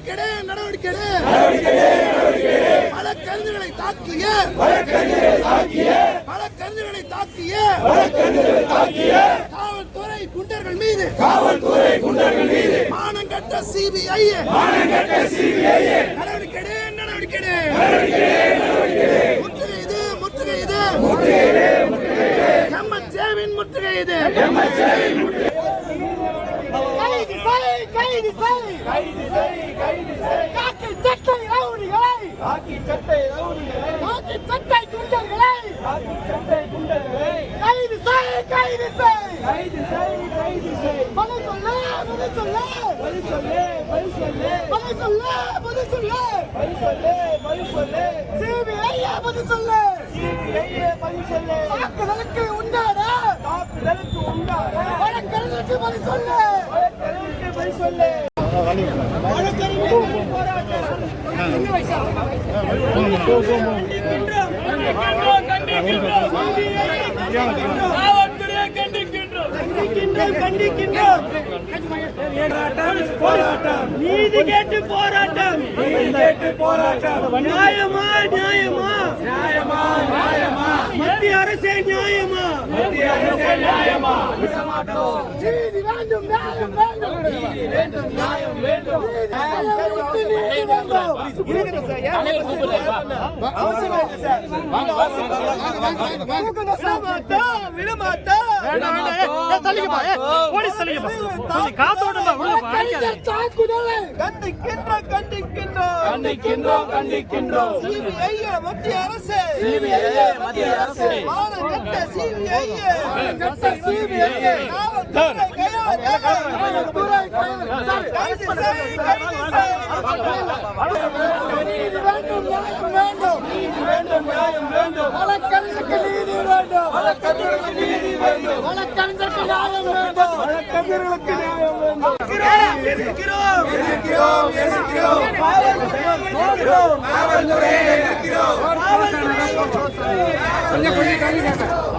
நடவடிக்கை நடவடிக்கை பல கருந்துகளை தாக்கிய பல கருந்துகளை தாக்கிய காவல்துறை குண்டர்கள் மீது காவல்துறை குண்டர்கள் மீது மானங்கட்ட சிபிஐ மானங்கட்ட சிபிஐ நடவடிக்கை எடு, நடவடிக்கை எடு. முற்றுகை இது முற்றுகை இது எம்எச்ஏவின் முற்றுகை இது முற்றுகை கைது செய் கைது செய். கைது செய் கைது செய். காக்கி சட்டை ரவுடிகளை. காக்கி சட்டை ரவுடிகளை. காக்கி சட்டை குண்டர்களை. காக்கி சட்டை குண்டர்களை. கைது செய் கைது செய். கைது செய் கைது செய். பதில் சொல்ல பதில் சொல்ல. பதில் சொல்லு பதில் சொல்லு. பதில் சொல்ல பதில் சொல்ல. பதில் சொல்லு பதில் சொல்லு. சிபிஐ பதில் சொல்ல. சிபிஐ பதில் சொல்லு. தாக்குதலுக்கு உண்டான தாக்குதலுக்கு உண்டான வழக்கறிஞருக்கு பதில் சொல்ல. சொல்லு போராட்டம். நீதி கேட்டு போராட்டம். நீதி கேட்டு போராட்டம். நியாயமா நியாயமா. மத்திய அரசே நியாயமா? மத்திய அரசே நியாயமா? விட மாட்டோம் நீதி வேண்டும் நியாயம் வேண்டும். நீதி வேண்டும் நியாயம் வேண்டும். நீதி மத்திய அரசு. மத்திய அரசு. வழக்கறிஞர்களுக்கு நியாயம் வேண்டும் வழக்கறிஞருக்கு நீதி வேண்டும் வழக்கறிஞருக்கு நியாயம் வேண்டும் நியாயம் வேண்டும் எதிர்க்கிறோம் எதிர்க்கிறோம் எதிர்க்கிறோம் எதிர்க்கிறோம் காவல்துறையை எதிர்க்கிறோம்